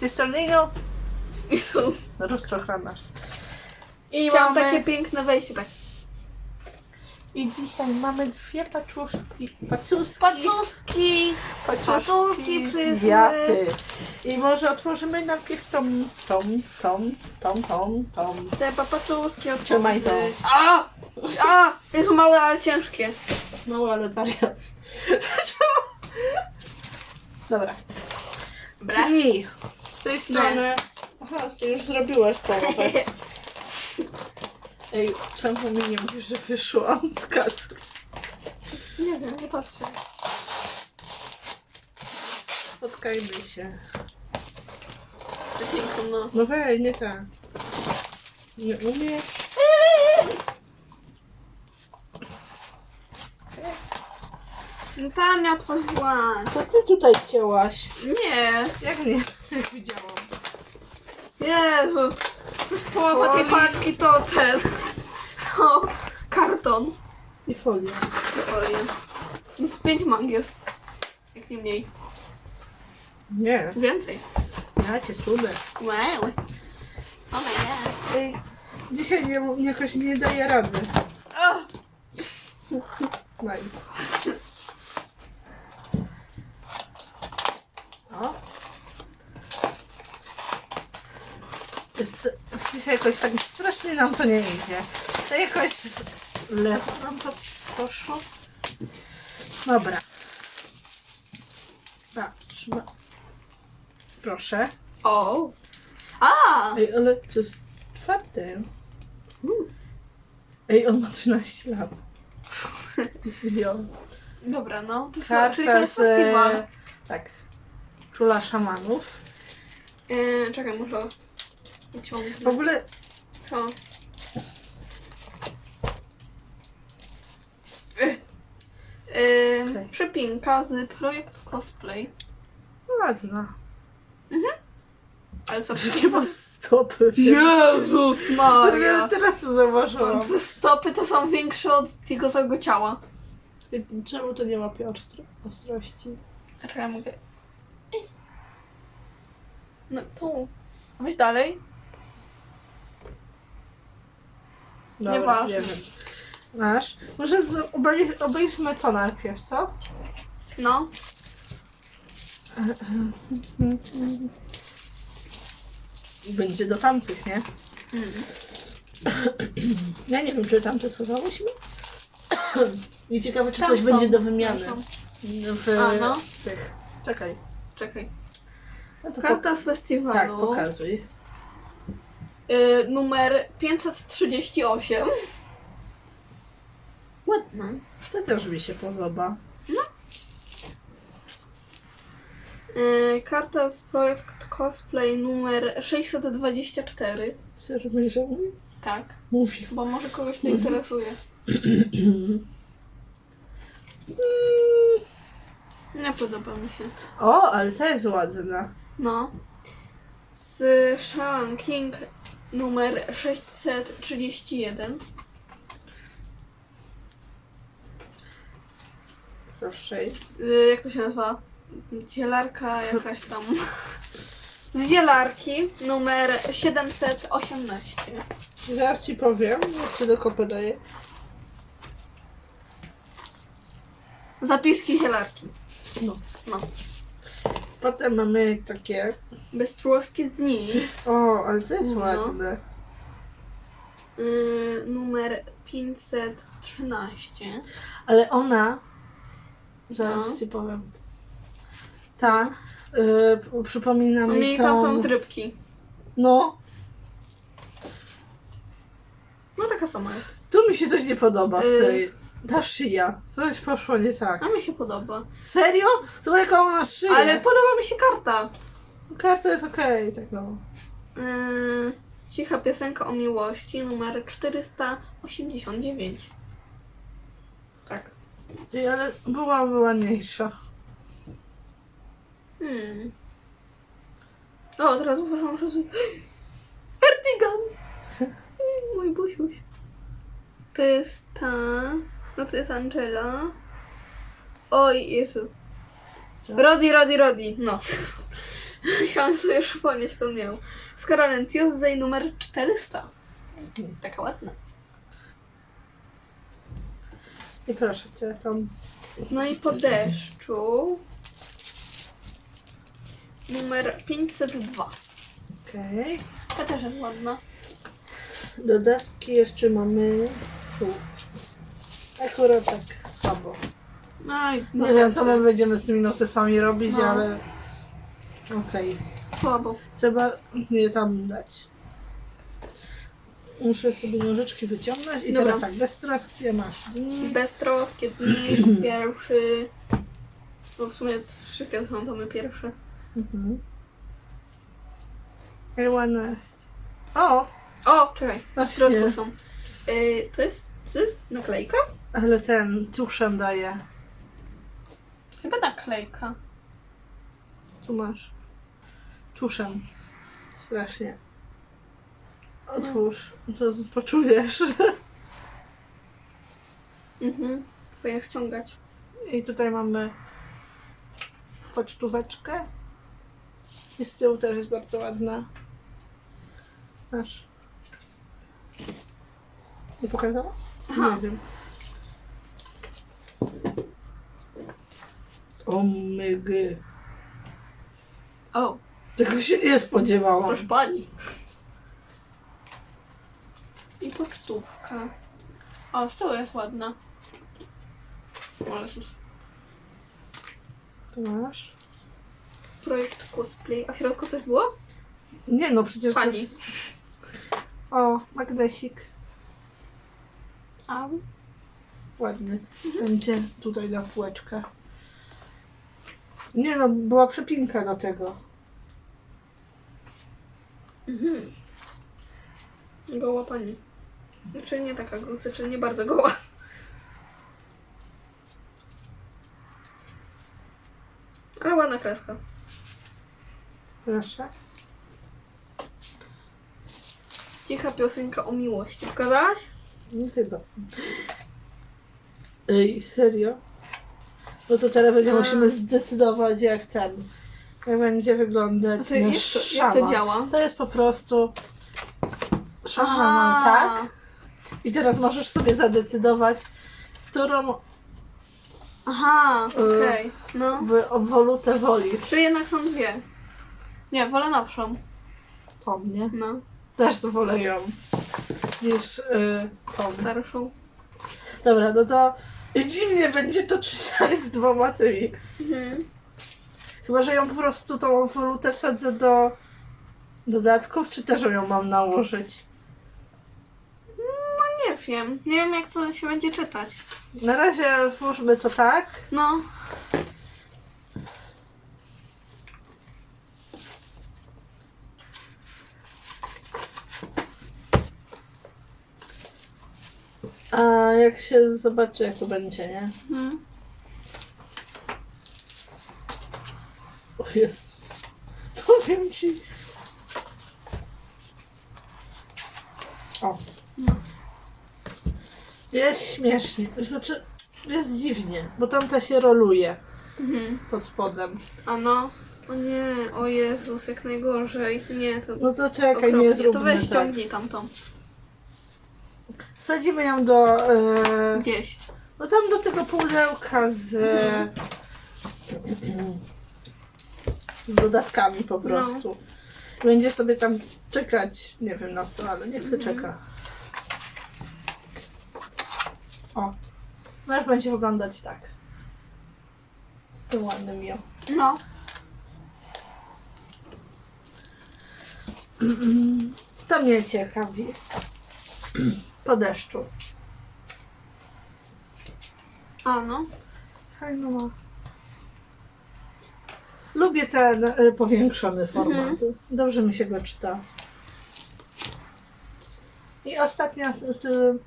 Tej strony no. I są. Rozczochrana. I Chciałam mamy... takie piękne wejście, tak. I dzisiaj mamy dwie paczuszki. Pacuski. Pacuski! Paczuszki z przyszły. wiaty. I może otworzymy najpierw tą, tą, tą, tą, tą, tą. Trzeba paczuszki Trzymaj to. otworzyć. A! A! Jest małe, ale ciężkie. Mało, ale wariat. Dobra. Czyli z tej strony... Aha, ty już zrobiłaś połowę. Ej, czemu mi nie mówisz, że wyszłam z kadru? Nie wiem, nie patrzę. Spotkajmy się. Piękno, no. No wej, nie tak. Nie umiesz? No tam otworzyłam. To ty tutaj cięłaś. Nie. Jak nie? Jak widziałam. Jezu. Połowa tej Foli. paczki to ten. To karton. I folia. Folię. Z pięć mang jest. Jak nie mniej. Nie, Więcej. ja cię słudę. Wow. Oh my god. Ej, dzisiaj nie, jakoś nie daję rady. Oh. Nice. O. Jest, jakoś tak strasznie nam to nie idzie. To jakoś lewo nam to poszło. Dobra. Patrz. ma- Proszę. O. A! Ej, ale to jest twarde. Mm. Ej, on ma 13 lat. Jo. Dobra, no. To Karta czyli to jest z... festiwal. Tak. Króla szamanów. Yy, czekaj, muszę W ogóle Co? Yy. Yy, Okej. Przypinka z projekt cosplay. ładna. Ale co? Jakie ma stopy. Jezus Maria! Teraz to zauważyłam. Te stopy to są większe od jego całego ciała. Czemu to nie łapie ostro, ostrości? A czekaj, mogę... No tu. A Weź dalej. Dobra, Nieważne. nie wiem. Masz? Może z- obej, obejrzmy to najpierw, co? No. Będzie do tamtych, nie? Mm. Ja nie wiem, czy tamte schowałyśmy. I ciekawe, czy Tam coś są. będzie do wymiany. Tam. W A, no. tych. Czekaj. Czekaj. No to Karta z festiwalu. tak, pokazuj. Y, numer 538. Ładna. To też mi się podoba. Y, karta z projekt cosplay numer 624. Co robisz, że mówi? Tak, Mówi. bo może kogoś to interesuje. Nie podoba mi się. O, ale to jest ładna. No. Z Shaman King numer 631. Proszę. Y, jak to się nazywa? Zielarka jakaś tam. Z zielarki numer 718. Zaraz ci powiem, jak się do kopy daje. Zapiski zielarki. No. No. Potem mamy takie. Bezczułowskie dni. O, ale to jest No. ładne. Y, numer 513. Ale ona. Zaraz No. ci powiem. Ta. Y, przypomina mi Mieli tą... tamtą z rybki. No. No taka sama jest. Tu mi się coś nie podoba w Y. tej. Ta szyja. Coś poszło nie tak. A mi się podoba. Serio? To jaka ona ma szyję? Ale podoba mi się karta. Karta jest okej, tego. Yy, cicha piosenka o miłości numer 489. Tak. Ej, Ale byłaby ładniejsza. Hmm. O, teraz uważam, że... Ertigan! Mój busiuś. To jest ta... No to jest Angela. Oj, Jezu. Rodi, Rodi, Rodi. No. Musiałam sobie przypomnieć, jak on miał. Scarlet Tuesday numer 400. Taka ładna. I proszę cię, tam No i po deszczu numer 502. okej. Ta też jest ładna. Dodatki jeszcze mamy tu. Akurat tak słabo. Aj, Nie wiem, co my będziemy z tymi notesami robić, No. ale okej. Słabo. Trzeba je tam dać. Muszę sobie nożyczki wyciągnąć i Dobra. teraz tak, bez troski masz dni. Beztroskie dni, pierwszy. No w sumie wszystkie są to my pierwsze. Mhm. I ładna jest. O! O, czekaj, w Właśnie. środku są. Yy, to jest, to jest naklejka? Ale ten tuszem daje. Chyba naklejka. Tu masz. Tuszem. Strasznie. Otwórz, to poczujesz. Mhm. Powinien wciągać. I tutaj mamy pocztóweczkę. I z tyłu też jest bardzo ładna. Masz. Nie pokazała? Aha. Nie wiem. O Tego się nie spodziewałam. proszę pani. I pocztówka. O, z tyłu jest ładna. O Jezus. To masz? Projekt cosplay. A w środku coś było? Nie no, przecież to Pani. jest... O, magnesik. A, Ładny. Będzie tutaj na półeczkę. Nie no, była przepinka do tego. Mhm. Goła pani. Znaczy nie taka, go- znaczy nie bardzo goła. Ale ładna kreska. Proszę. Cicha piosenka o miłości. Pokazałaś? No chyba. Ej, serio? No to teraz będzie A. musimy zdecydować jak ten. Jak będzie wyglądać to nasz jak to, jak to szaman. działa? To jest po prostu szaman, tak? I teraz możesz sobie zadecydować, którą Aha, Y. okej. No. w- wolutę wolisz. Czy jednak są dwie? Nie, wolę nowszą. Tą, nie? No, Też to wolę ją niż y, tą. starszą. Dobra, no to dziwnie będzie to czytać z dwoma tymi. Mhm. Chyba, że ją po prostu tą wolutę wsadzę do dodatków, czy też ją mam nałożyć? No nie wiem. Nie wiem jak to się będzie czytać. Na razie włóżmy to tak. No. A jak się zobaczy, jak to będzie, nie? Mhm. O jest. Powiem ci. O. Jest śmiesznie. Znaczy, jest dziwnie, bo tamta się roluje Mhm. pod spodem. A no. O nie, o Jezus, jak najgorzej. Nie, to No to czekaj, okropnie. nie To zróbmy weź tak. tamtą. Wsadzimy ją do... E, Gdzieś. no tam do tego pudełka z... Mhm. z dodatkami po No. prostu. Będzie sobie tam czekać, nie wiem na co, ale niech sobie Mhm. czeka. O. Jak będzie wyglądać tak. Z tym ładnym ją. No. To mnie ciekawi. Po deszczu. A no. Fajno ma. Lubię ten y, powiększony format. Mhm. Dobrze mi się go czyta. I ostatnia z, z, Ale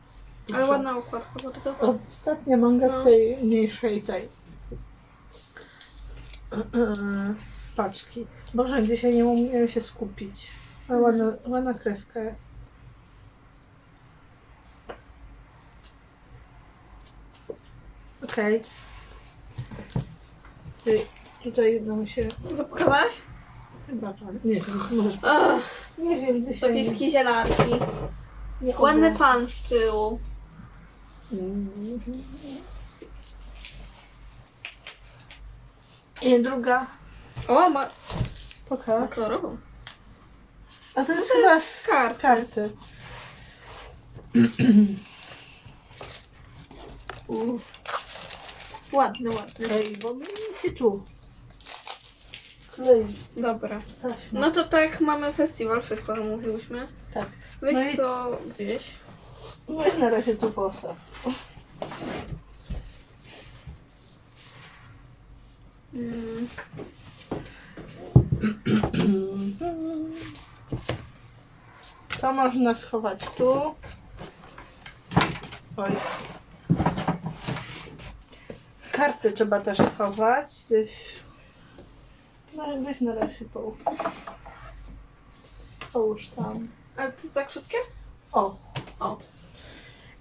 Proszę. ładna okładka bardzo. Ostatnia manga No. z tej mniejszej tej paczki. Boże, dzisiaj nie umiem się skupić. Ale ładna, ładna kreska jest. Okej. Okay. Tutaj nam się... Co pokazałaś? Chyba tak. Nie wiem, może. Ach, Nie wiem, dzisiaj. nie Ładny pan z tyłu. I druga. O, ma, Pokaż. kolorową. A to jest to chyba jest z karty. karty. U. Ładny, ładny. Ej, bo mi się tu. Klei Dobra. taśma. No to tak, mamy festiwal, wszystko zamówiłyśmy. tak. Weź No i- to gdzieś. No i na razie tu postaw. Mm. To można schować tu. Oj. Karty trzeba też schować gdzieś. No i weź na razie połóż. Połóż tam. Ale to tak wszystkie? O. O.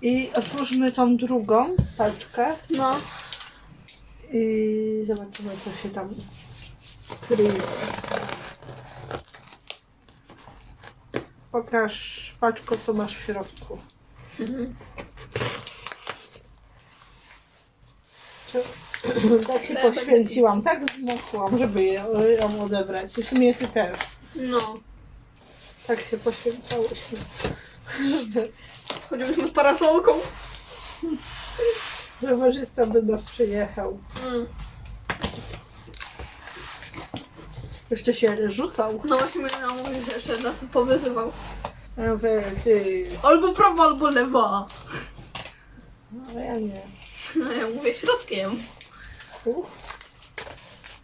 I otwórzmy tą drugą paczkę No. i zobaczymy co się tam kryje. Pokaż paczko co masz w środku. Czy- Tak się poświęciłam, tak zmokłam, żeby je, ją odebrać. I w sumie ty też. No. Tak się poświęcałyśmy. Żeby Chodziliśmy z parasolką. rowerzysta do nas przyjechał. Mm. Jeszcze się rzucał. No właśnie miałam mówić, że jeszcze nas powyzywał. Ja mówię, ty, Albo prawa, albo lewa. no ja nie. No ja mówię środkiem. Uch.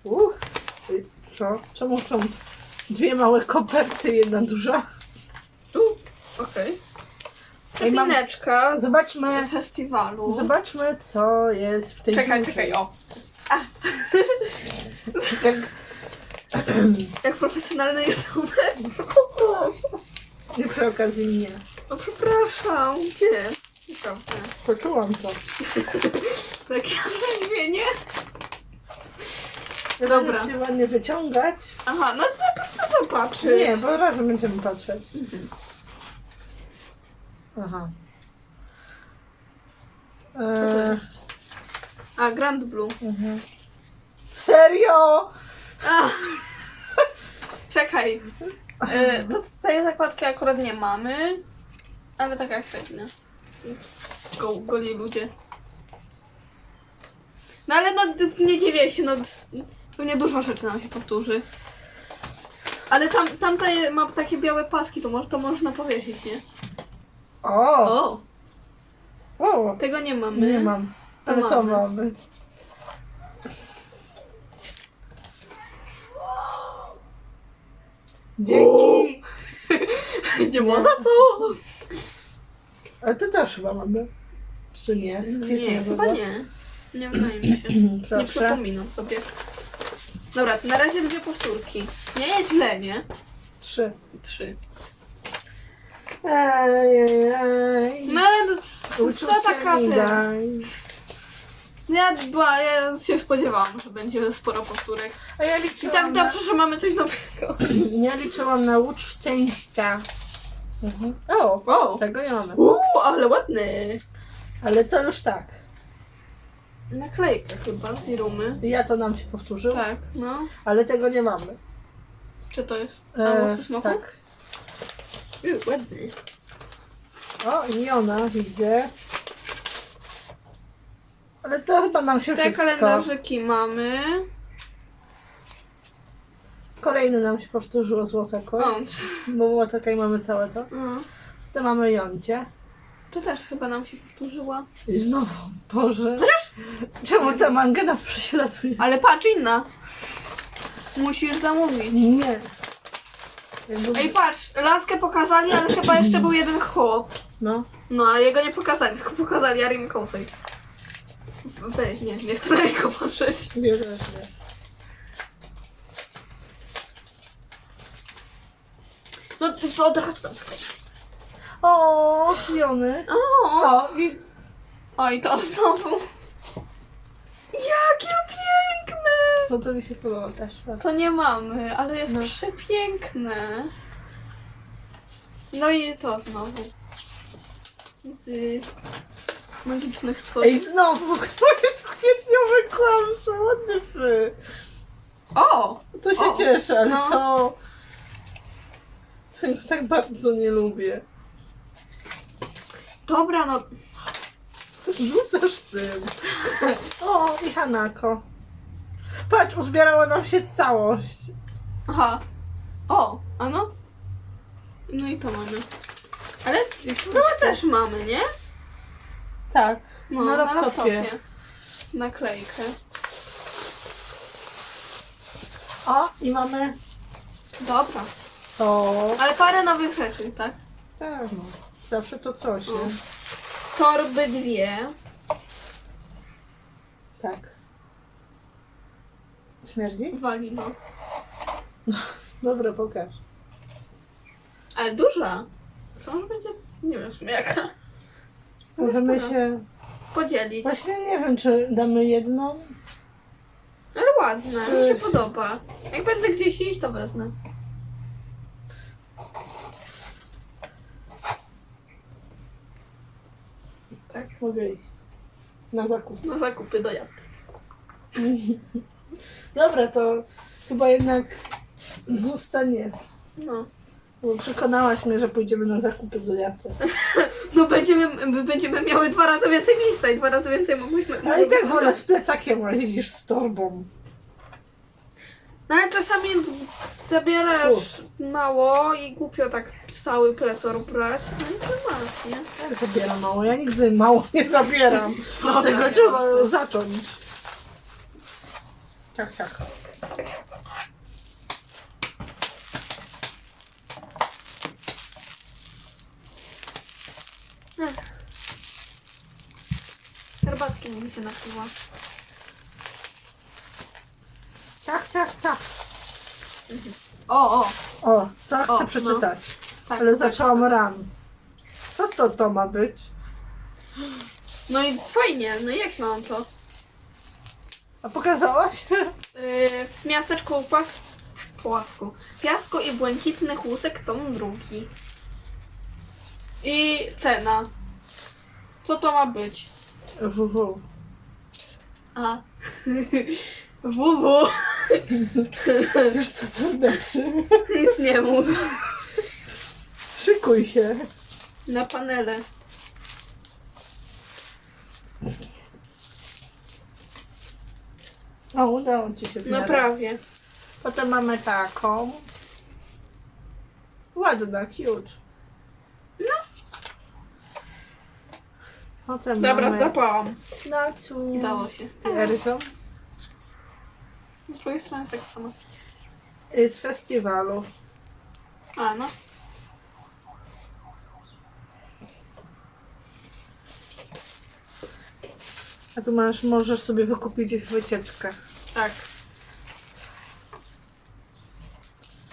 Uch. Co? Czemu są dwie małe koperty, jedna duża? Tu. Okej. Ej, mam- Przepineczka z Zobaczmy, festiwalu. zobaczmy co jest w tej Czekaj, dużej. czekaj, o. Jak, Jak profesjonalny jestem. nie przy okazji mnie. No przepraszam, gdzie? Naprawdę. Poczułam to. Takie nie? Dobra. Dobra. się ładnie wyciągać. Aha, no to po prostu zobaczyć. Nie, bo razem będziemy patrzeć. Aha. Co to E, jest? A, Grand Blue. mhm. Serio? Czekaj. E, to tej zakładki akurat nie mamy. Ale taka średnia. Go, goli ludzie. No ale no nie dziwię się, no pewnie dużo rzeczy nam się powtórzy. Ale tam, tamta je- ma takie białe paski, to może to można powiesić, nie? O! O, O! tego nie mamy. Nie mam. To Ale mamy. mamy. Dzięki! Nie ma za co. Ale to też chyba mamy. Czy nie? Z Nie, chyba nie. Nie wydaje mi się. Nie Proszę. przypominam sobie. Dobra, to na razie dwie powtórki. Nie jest źle, nie? Trzy. Trzy. Ej, No ale to, co Uczucia taka mi daj. ja, była, ja się spodziewałam, że będzie sporo powtórek. A ja I liczyłam, tak na, dobrze, że mamy coś nowego. ja liczyłam na łódź szczęścia. Mhm. O, O! tego nie mamy. Uuu, ale ładny. Ale to już tak. Naklejka chyba z Irumy. Ja to nam się powtórzył, Tak, no. ale tego nie mamy. Czy to jest? A, E, smoku? tak. Uuu, ładny. O, i ona widzę. Ale to chyba nam się Te wszystko... kalendarzyki mamy. Kolejny nam się powtórzyło złota koń. O, Bo było czekaj, mamy całe to. no. To mamy jącie. To też chyba nam się powtórzyła. I znowu, Boże. Czemu ta manga nas prześladuje? Ale patrz inna. Musisz zamówić. Nie. Jakby... Ej, patrz, laskę pokazali, ale chyba jeszcze był jeden chłop. No. No, a jego nie pokazali, tylko pokazali Arim Kousej. Weź, nie, nie chcę na niego patrzeć. Też nie. No, ty to od razu tam. O, Siony. O, O, i Oj, to znowu. Jakie piękne! No to mi się podoba też. bardzo. To nie mamy, ale jest No. przepiękne. No i to znowu. Z magicznych stworzeń. Ej, znowu, kto jest kwietniowe kłamstwo? What the fy? O! To się O, cieszę, ale no. to... Tego tak bardzo nie lubię. Dobra, no. Rzucasz tym. O, i Hanako. Patrz, uzbierało nam się całość. Aha. O, a no. No i to mamy. Ale no też mamy, nie? Tak, No, na laptopie. Naklejkę. O, i mamy Dobra. To. Ale parę nowych rzeczy, tak? Tak, no. Zawsze to coś, nie? Torby dwie. Tak. Śmierdzi? Wagi, no. Dobra, pokaż. Ale duża. Co może będzie? Nie wiem jaka. Możemy sporo. się... Podzielić. Właśnie nie wiem, czy damy jedną. Ale ładne, mi się podoba. Jak będę gdzieś iść, to wezmę. Tak, mogę iść. Na zakup. Na zakupy do jaty. Dobra, to chyba jednak gusta nie. No. Bo przekonałaś mnie, że pójdziemy na zakupy do Jaty. No będziemy, my będziemy miały dwa razy więcej miejsca i dwa razy więcej mogliśmy... Ale i tak wolę z plecakiem, a jeździsz z torbą. No ale czasami z- zabierasz mało i głupio tak cały plecor brać. No i to masz, nie? Jak zabieram mało? Ja nigdy mało nie zabieram. Dobra, Tego nie trzeba zacząć. Tak, tak. Herbatki mi się napływa. Tak, tak, tak. O, o! O, to chcę O, no. przeczytać. Tak, Ale zaczęłam ran. Co to to ma być? No i fajnie, no i jak mam to? A pokazałaś? Yy, w miasteczku Płas... Płasku. Piasku i błękitnych łusek tom drugi. I cena. Co to ma być? WW. A. WW. Wiesz co to znaczy? Nic nie mów. Szykuj się. Na panele. O, udało ci się w No miarę. prawie. Potem mamy taką. Ładna, cute. No. Potem Dobra, mamy zdrapałam. Nacu. Udało się. Eryson. Z drugiej strony tak samo. Y, Z festiwalu. A, no. A tu masz, możesz sobie wykupić ich wycieczkę. Tak.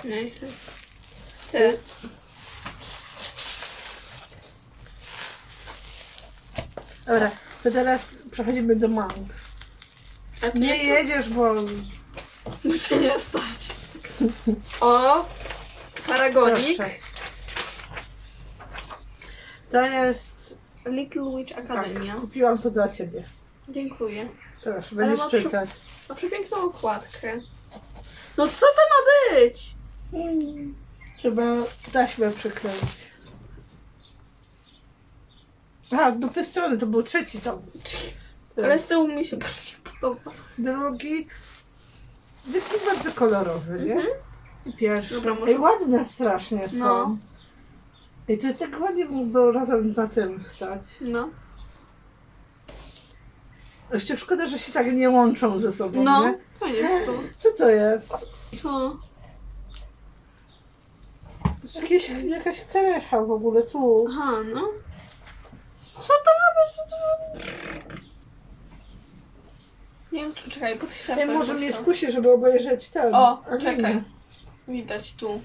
Nie. Ty. Dobra, to teraz przechodzimy do mang. A ty Nie jedziesz, bo... Bo cię nie stać. O! Paragonik. Proszę. To jest... Little Witch Academia. Tak, kupiłam to dla ciebie. Dziękuję. Proszę, będziesz ma przy- czytać. Ma przepiękną okładkę. No co to ma być? Mm. Trzeba taśmę przykleić. A, do tej strony to był trzeci tom. Ale z tyłu mi się bardziej podoba. Drugi. Taki bardzo kolorowy, nie? Mhm. I pierwszy. Dobra, może- Ej, ładne strasznie są. No. I to tak ładnie by było razem na tym stać. No. Jeszcze szkoda, że się tak nie łączą ze sobą, No. nie? Fajnie jest to. Co to jest? Co? To jest jakieś, jakaś karecha w ogóle tu. Aha, no. Co to ma być? Co to ma... Nie wiem, czy czekaj, pod światłem. Ja może mnie to. skusi, żeby obejrzeć ten. O, czekaj. Widać tu.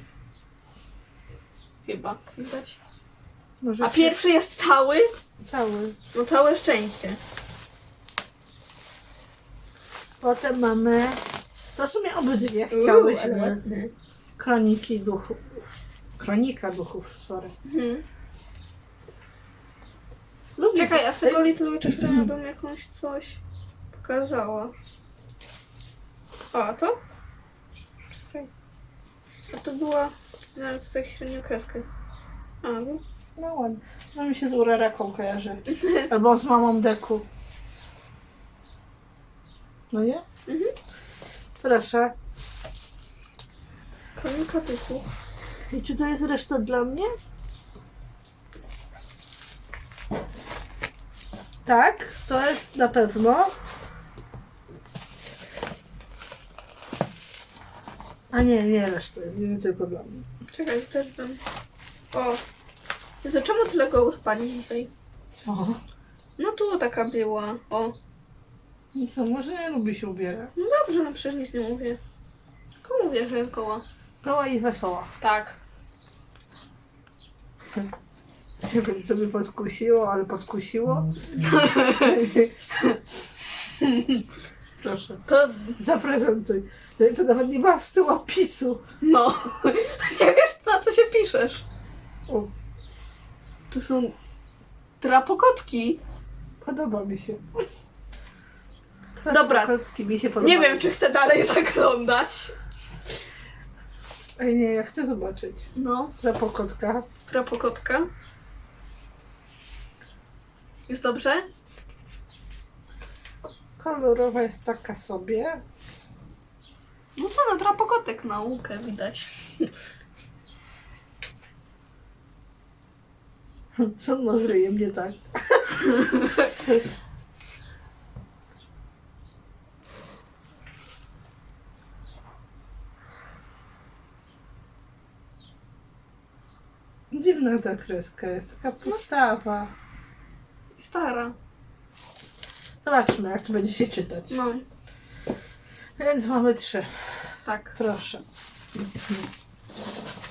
Chyba. Widać. Może A się- pierwszy jest cały? Cały. No całe szczęście. Potem mamy To w sumie obydwie chciałyśmy. ale ładny. Kroniki duchów. Kronika duchów, sorry. Mhm. Lubię. Czekaj, a z tego Little Witches ja bym jakąś coś pokazała. O, a to? Czekaj. A to była... Nawet tak średnią kreskę. A, no. No ładnie. No mi się z Uraraką kojarzy. Albo z mamą Deku. No nie? Mhm. Proszę. Kronika typu. I czy to jest reszta dla mnie? Tak, to jest na pewno. A nie, nie reszta jest, nie tylko dla mnie. Czekaj, też bym... O! Jezu, czemu tyle go odpadnie tutaj? Co? No tu taka była. O. No co, może nie lubi się ubierać. No dobrze, no przecież nic nie mówię. Tylko mówię, że jest koła. Goła i wesoła. Tak. Nie wiem, co mnie podkusiło, ale podkusiło. Proszę, To... zaprezentuj. To nawet nie ma z tyłu opisu. No. nie wiesz, na co się piszesz. O, To są... Trapokotki. podoba mi się. Dobra. Kotki mi się podobają. Nie wiem, czy chcę dalej zaglądać. Ej, nie, ja chcę zobaczyć. No, Trapokotka. trapokotka. Jest dobrze? Kolorowa jest taka sobie. No co, no trapokotek naukę widać. Co on ma z ryjem, nie tak? Dziwna ta kreska jest, taka pustawa. I stara. Zobaczmy, jak to będzie się czytać. No, Więc mamy trzy. tak. Proszę.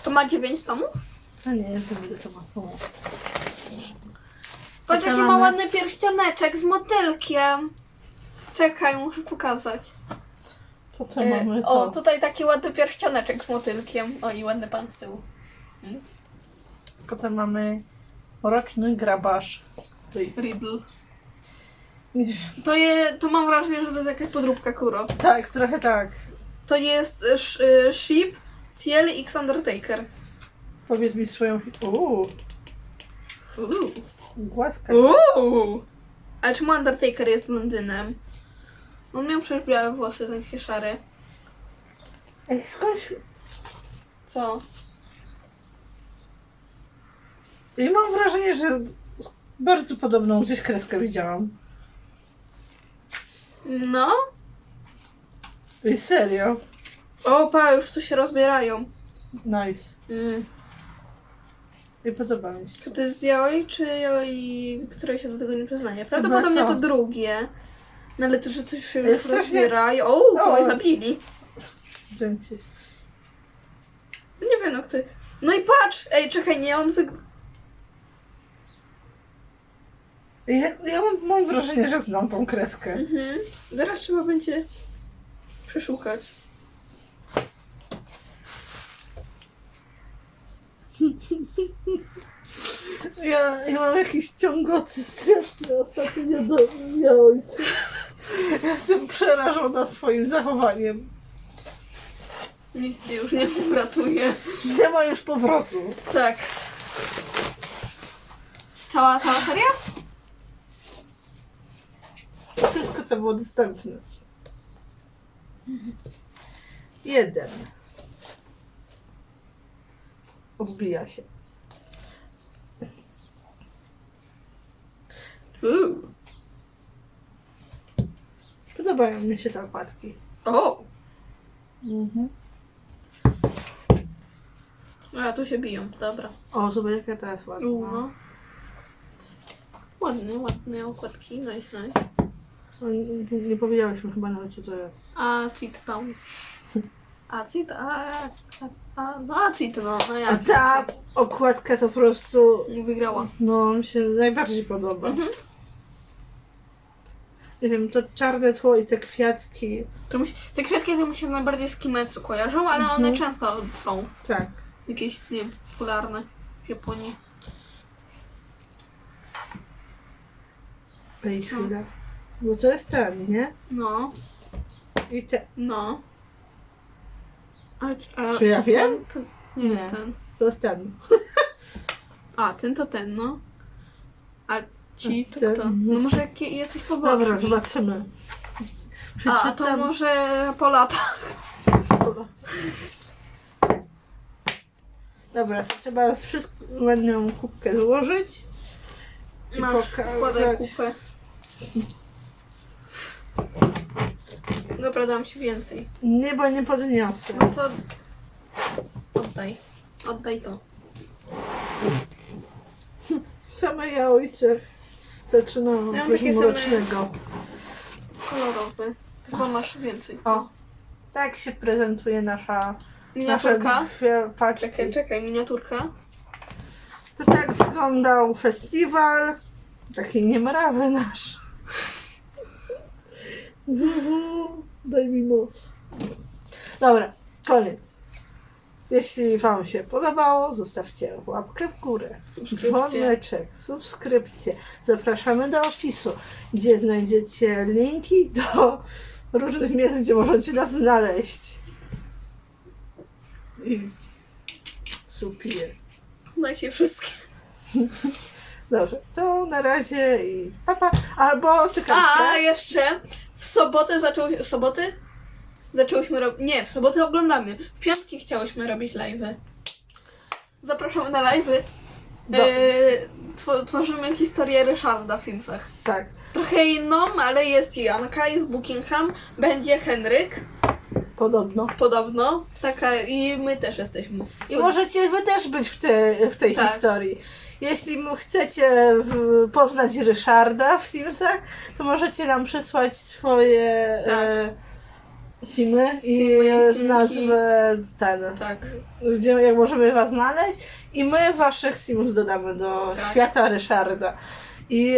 To ma 9 tomów? A nie, nie wiem, ile to ma pomóc. Patrz, jaki ma mamy- ładny pierścioneczek z motylkiem. Czekaj, muszę pokazać. Potem E, mamy to. o, tutaj taki ładny pierścioneczek z motylkiem. O, i ładny pan z tyłu. Potem mamy mroczny grabarz. Riddle. Nie wiem. To, je, to mam wrażenie, że to jest jakaś podróbka Kuro. Tak, trochę tak. To jest sz, y, Sheep, Ciel X Undertaker. Powiedz mi swoją... Uuu, Uuu. głaska. Uuu. Ale czemu Undertaker jest blondynem? On miał przecież białe włosy, takie szare. Ej, skądś... Co? I mam wrażenie, że bardzo podobną gdzieś kreskę widziałam. No? Ej, serio. Opa, już tu się rozbierają. Nice. Mm. I podoba mi się. To to jest Yaoi czy Yaoi, które się do tego nie przyznaje? Prawdopodobnie to drugie. No ale to, że coś się Ale już strasznie- rozbierają. O, kogoś zabili. Dzięki. Nie wiem, no kto... No i patrz! Ej, czekaj, nie, on wyg... Ja, ja mam, mam wrażenie, że znam tą kreskę. Mhm. Zaraz trzeba będzie przeszukać. Ja, ja mam jakiś ciągoty straszny ostatnio do mnie ojciec. Jestem przerażona swoim zachowaniem. Nic cię już nie uratuje. Nie ma już powrotu. Tak. Cała, cała seria? Wszystko, co było dostępne. Jeden. Odbija się. Uuu. Podobają mi się te okładki. O! Mhm. A, tu się biją, dobra. O, zobacz jaka to jest ładna. Uuu, no. Ładne, ładne okładki, nice, nice. Nie, nie powiedziałyśmy chyba nawet co to jest. Acid tam. Acid? A, a, a, no acid, no, no A jak? ta okładka to po prostu, Wygrała. no, mi się najbardziej podoba. Mhm. Nie wiem, to czarne tło i te kwiatki. To mi, się- te kwiatki to mi się najbardziej z Kimetsu kojarzą, ale one Mhm. często są Tak. jakieś, nie wiem, popularne w Japonii. Ej, chwila. Bo to jest ten, nie? No, I te. no. A, a, Czy ja wiem? Ten, to nie, jest ten. To jest ten. A, ten to ten, no. A ci to Ten, kto? No może jakie- jacyś poboczny. Dobra, zobaczymy. A, a to może po latach. Dobra, to trzeba z wszystko ładną kubkę złożyć. I Masz, pokazać. składaj kupę. Dobra, dam ci więcej. Nie, bo nie podniosę. No to oddaj. Oddaj to. Same ja Ja mam od takie same- mrocznego. Kolorowy. Chyba masz więcej. O, tak się prezentuje nasza, Miniaturka. dwie paczki. Czekaj, czekaj, miniaturka. To tak wyglądał festiwal. Taki niemrawy nasz. Daj mi moc. Dobra, koniec. Jeśli Wam się podobało, zostawcie łapkę w górę, dzwoneczek, subskrypcję. Zapraszamy do opisu, gdzie znajdziecie linki do różnych miejsc, gdzie możecie nas znaleźć. I supiję. Dajcie wszystkie. Dobrze, to na razie i papa. Albo A, czekajcie. jeszcze w sobotę zaczęło w soboty? Zaczęłyśmy robić. Nie, w sobotę oglądamy. W piątki chciałyśmy robić live'y. Zapraszamy na live'y. Do, E, tw- tworzymy historię Ryszarda w Simsach. tak, Trochę inną, ale jest Janka, jest Buckingham, będzie Henryk, podobno. podobno. Taka i my też jesteśmy. I możecie wy też być w, te, w tej Tak. historii. Jeśli chcecie w, poznać Ryszarda w Simsach, to możecie nam przysłać swoje Tak. e, simy i Simy z nazwę ten, Tak. gdzie jak możemy was znaleźć i my waszych simus dodamy do Tak. świata Ryszarda. I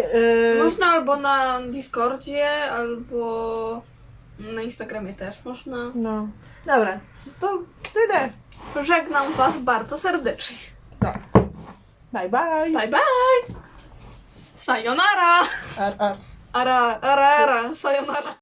e, Można albo na Discordzie, albo na Instagramie też można. no, dobra, to tyle. Żegnam Was bardzo serdecznie. Tak. Bye bye. Bye bye! Sayonara! Ar, ar. Ara, ara, ara, sayonara.